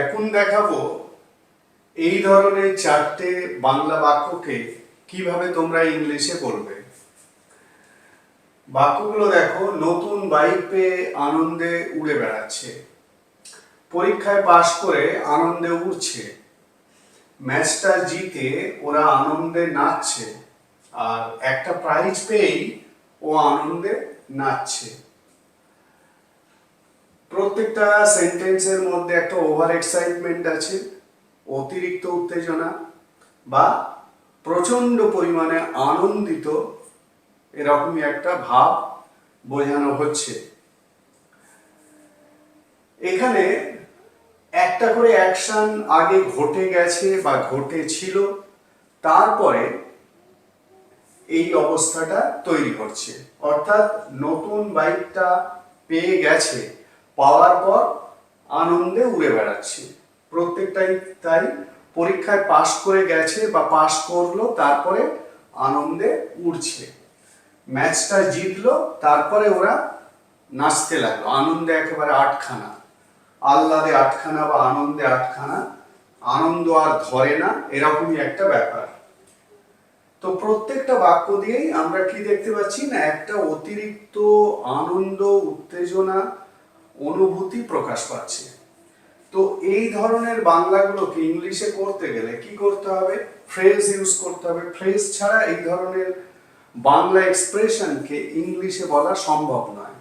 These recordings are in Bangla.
এখন দেখাবো এই ধরনের চারটে বাংলা বাক্যকে কীভাবে তোমরা ইংলিশে বলবে বাক্যগুলো দেখো, নতুন বাইক পেয়ে আনন্দে উড়ে বেড়াচ্ছে। পরীক্ষায় পাশ করে আনন্দে উড়ছে। ম্যাচটা জিতে ওরা আনন্দে নাচছে। আর একটা প্রাইজ পেয়েই ও আনন্দে নাচছে। প্রত্যেকটা সেন্টেন্সের মধ্যে একটা ওভার এক্সাইটমেন্ট আছে, অতিরিক্ত উত্তেজনা বা প্রচণ্ড পরিমাণে আনন্দিত, এরকমই একটা ভাব বোঝানো হচ্ছে। এখানে একটা করে অ্যাকশন আগে ঘটে গেছে বা ঘটেছিল, তারপরে এই অবস্থাটা তৈরি করছে অর্থাৎ নতুন বাইকটা পেয়ে গেছে। পাওয়ার পর আনন্দে উড়ে বেড়াচ্ছে। প্রত্যেকটাই তাই পরীক্ষায় পাশ করে গেছে বা পাশ করল, তারপরে আনন্দে উড়ছে। ম্যাচটা জিতলো, তারপরে ওরা নাচতে লাগল। আনন্দে একেবারে আটখানা। আহ্লাদে আটখানা বা আনন্দে আটখানা। আনন্দ আর ধরে না, এরকমই একটা ব্যাপার। তো প্রত্যেকটা বাক্য দিয়েই আমরা কি দেখতে পাচ্ছি না? একটা অতিরিক্ত আনন্দ, উত্তেজনা অনুভূতি প্রকাশ পাচ্ছে। তো এই ধরনের বাংলাগুলোকে ইংলিশে করতে গেলে কি করতে হবে? ফ্রেজ ইউজ করতে হবে। ফ্রেজ ছাড়া এই ধরনের বাংলা এক্সপ্রেশনকে ইংলিশে বলা সম্ভব নয়।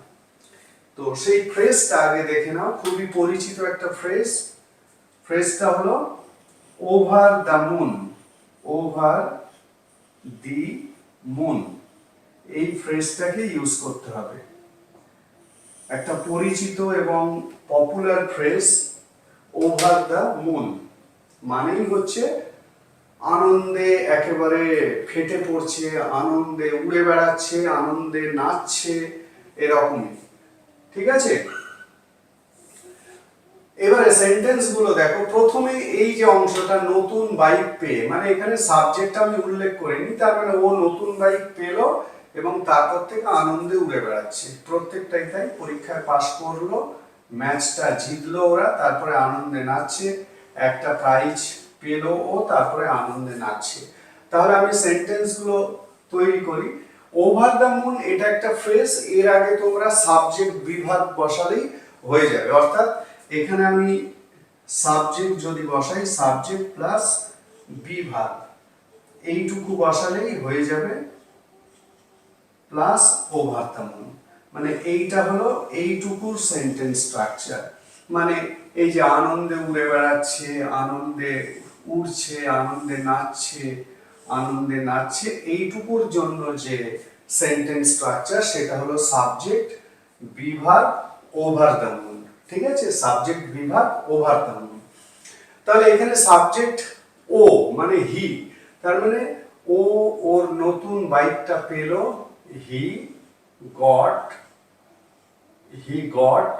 তো সেই ফ্রেজটা আগে দেখে নাও। খুবই পরিচিত একটা ফ্রেজ ফ্রেজটা হলো over the moon over the moon এই ফ্রেজটাকে ইউজ করতে হবে। একটা পরিচিত এবং popular phrase over the moon মানেই হচ্ছে আনন্দে একেবারে ফেটে পড়ছে, আনন্দে উড়ে বেড়াচ্ছে, আনন্দে নাচছে এরকমই ঠিক আছে? এবারে সেন্টেন্সগুলো দেখো। প্রথমে এই যে অংশটা নতুন বাইক পেয়ে মানে এখানে সাবজেক্ট আমি উল্লেখ করিনি, তার মানে ও নতুন বাইক পেল এবং তারপর থেকে আনন্দে উড়ে বেড়াচ্ছে। প্রত্যেকটাই তাই পরীক্ষায় পাশ করল, ম্যাচটা জিতলো ওরা, তারপরে আনন্দে নাচছে, একটা প্রাইজ পেল ও তারপরে আনন্দে নাচছে। তাহলে আমি সেন্টেন্সগুলো তৈরি করি। ওভার দ্য মুন এটা একটা ফ্রেজ এর আগে তোমরা সাবজেক্ট বিভাগ বসালেই হয়ে যাবে। অর্থাৎ এখানে আমি সাবজেক্ট যদি বসাই সাবজেক্ট প্লাস বিভাগ, এইটুকু বসালেই হয়ে যাবে। প্লাস ওভার দ্য মুন মানে এইটা হলো এইটুকুর সেন্টেন্স স্ট্রাকচার মানে এই যে আনন্দে উড়ে বেড়াচ্ছে, আনন্দে উড়ছে, আনন্দে নাচছে আনন্দে নাচছে, এইটুকুর জন্য যে সেন্টেন্স স্ট্রাকচার সেটা হলো সাবজেক্ট বিভাগ ওভার দ্য মুন ঠিক আছে? সাবজেক্ট বিভাগ ওভার দ্য মুন তাহলে এখানে সাবজেক্ট ও মানে হি তার মানে ও ওর নতুন বাইকটা পেল he got he got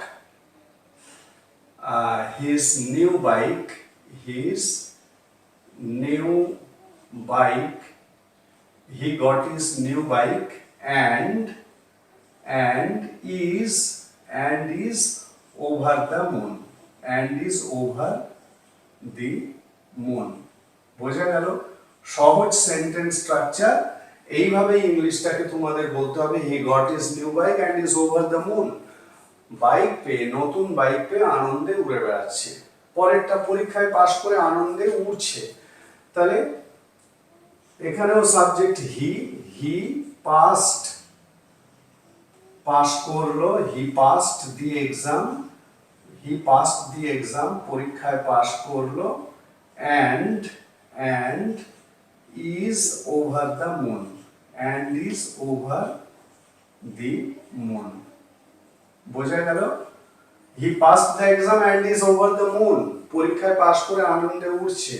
his new bike his new bike he got his new bike and and is and is over the moon and is over the moon বোঝা গেল সহজ সেন্টেন্স স্ট্রাকচার এইভাবে ইংলিশটাকে তোমাদের বলতে হবে, he got his new bike and his over the moon. Bike পেয়ে, নতুন বাইক পেয়ে আনন্দে উড়ে বেড়াচ্ছে। পরেরটা পরীক্ষায় পাশ করে আনন্দে উড়ছে। তাহলে এখানেও subject he he passed pass করল he passed the exam he passed the exam পরীক্ষায় পাশ করল and and his over the moon and his over the moon বোঝা গেল? He pass the exam and his over the moon পরীক্ষায় পাশ করে আনন্দে উঠছে।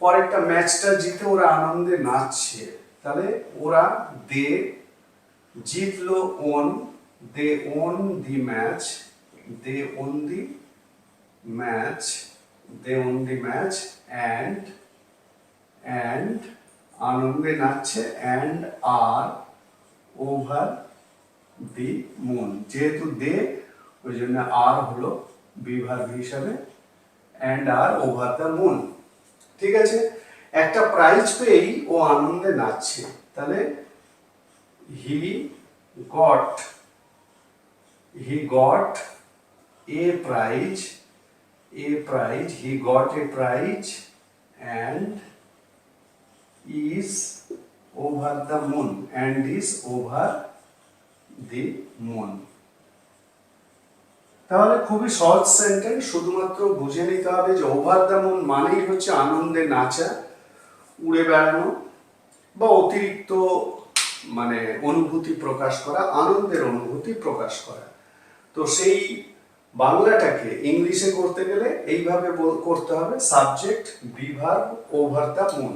পরেরটা ম্যাচটা জিতে ওরা আনন্দে নাচছে। তাহলে ওরা দে জিতলো won they won the match they won the match they won the match and and আনন্দে নাচছে and are over the moon যেহেতু দে, ওই জন্য আর হলো বিভাগ হিসাবে and are over the moon ঠিক আছে? একটা প্রাইজ পেয়েই ও আনন্দে নাচছে। তাহলে he got he got a prize a prize he got a prize and is over the moon and is over the moon. তাহলে খুবই সহজ সেন্টেন্স শুধুমাত্র বুঝে নিতে হবে যে ওভার দ্য মুন মানেই হচ্ছে আনন্দে নাচা, উড়ে বেড়ানো বা অতিরিক্ত মানে অনুভূতি প্রকাশ করা, আনন্দের অনুভূতি প্রকাশ করা। তো সেই বাংলাটাকে ইংলিশে করতে গেলে এইভাবে করতে হবে সাবজেক্ট বিভাগ ওভার দ্য মুন